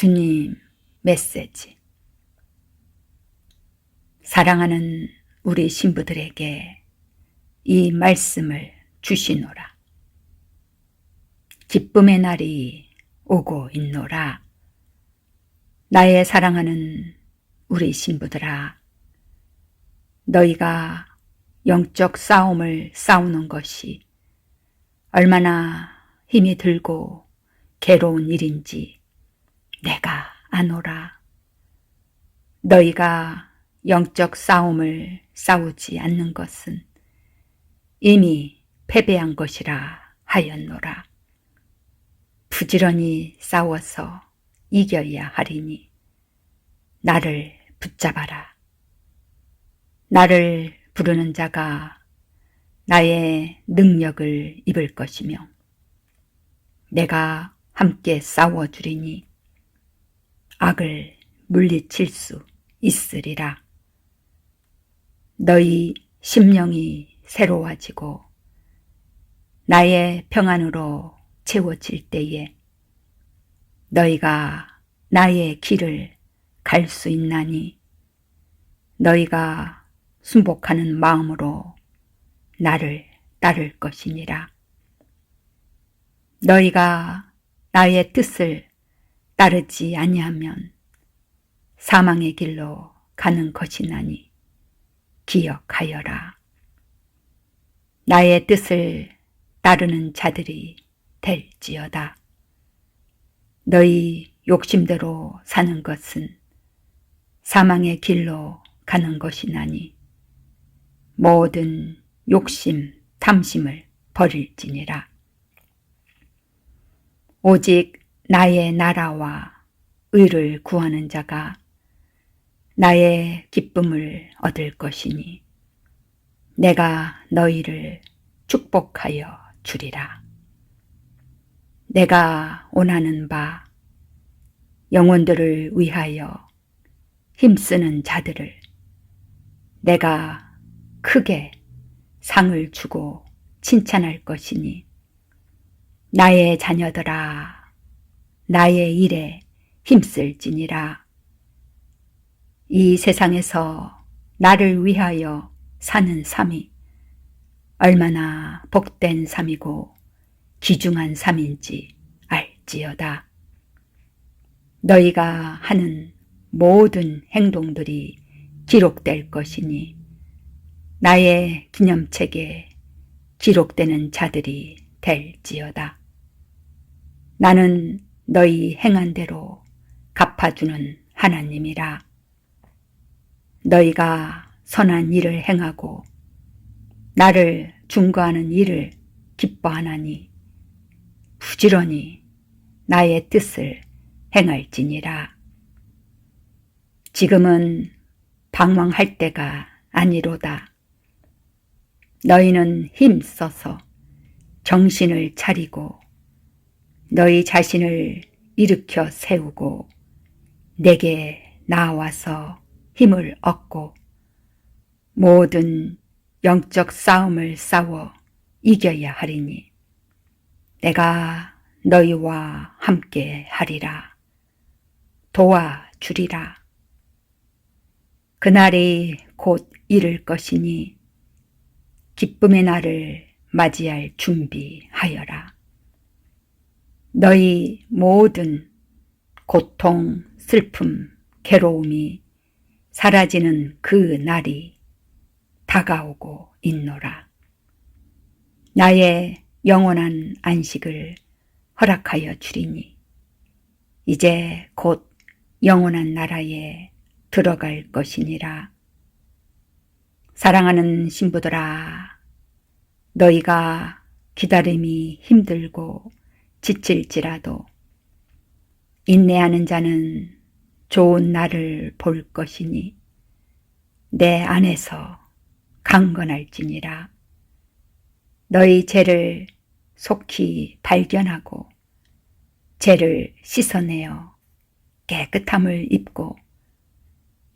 주님 메시지. 사랑하는 우리 신부들에게 이 말씀을 주시노라. 기쁨의 날이 오고 있노라. 나의 사랑하는 우리 신부들아, 너희가 영적 싸움을 싸우는 것이 얼마나 힘이 들고 괴로운 일인지 내가 아노라. 너희가 영적 싸움을 싸우지 않는 것은 이미 패배한 것이라 하였노라. 부지런히 싸워서 이겨야 하리니 나를 붙잡아라. 나를 부르는 자가 나의 능력을 입을 것이며 내가 함께 싸워주리니 악을 물리칠 수 있으리라. 너희 심령이 새로워지고 나의 평안으로 채워질 때에 너희가 나의 길을 갈 수 있나니 너희가 순복하는 마음으로 나를 따를 것이니라. 너희가 나의 뜻을 따르지 아니하면 사망의 길로 가는 것이 나니 기억하여라. 나의 뜻을 따르는 자들이 될지어다. 너희 욕심대로 사는 것은 사망의 길로 가는 것이 나니 모든 욕심, 탐심을 버릴지니라. 오직 나의 나라와 의를 구하는 자가 나의 기쁨을 얻을 것이니 내가 너희를 축복하여 주리라. 내가 원하는 바 영혼들을 위하여 힘쓰는 자들을 내가 크게 상을 주고 칭찬할 것이니 나의 자녀들아 나의 일에 힘쓸지니라 이 세상에서 나를 위하여 사는 삶이 얼마나 복된 삶이고 귀중한 삶인지 알지어다. 너희가 하는 모든 행동들이 기록될 것이니 나의 기념책에 기록되는 자들이 될지어다. 나는 너희 행한 대로 갚아주는 하나님이라. 너희가 선한 일을 행하고 나를 중거하는 일을 기뻐하나니 부지런히 나의 뜻을 행할지니라. 지금은 방황할 때가 아니로다. 너희는 힘 써서 정신을 차리고 너희 자신을 일으켜 세우고 내게 나와서 힘을 얻고 모든 영적 싸움을 싸워 이겨야 하리니 내가 너희와 함께 하리라 도와주리라 그날이 곧 이를 것이니 기쁨의 날을 맞이할 준비하여라. 너희 모든 고통, 슬픔, 괴로움이 사라지는 그 날이 다가오고 있노라. 나의 영원한 안식을 허락하여 주리니 이제 곧 영원한 나라에 들어갈 것이니라. 사랑하는 신부들아, 너희가 기다림이 힘들고 지칠지라도 인내하는 자는 좋은 날을 볼 것이니 내 안에서 강건할지니라. 너희 죄를 속히 발견하고 죄를 씻어내어 깨끗함을 입고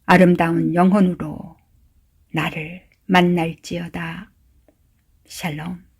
아름다운 영혼으로 나를 만날지어다. 샬롬.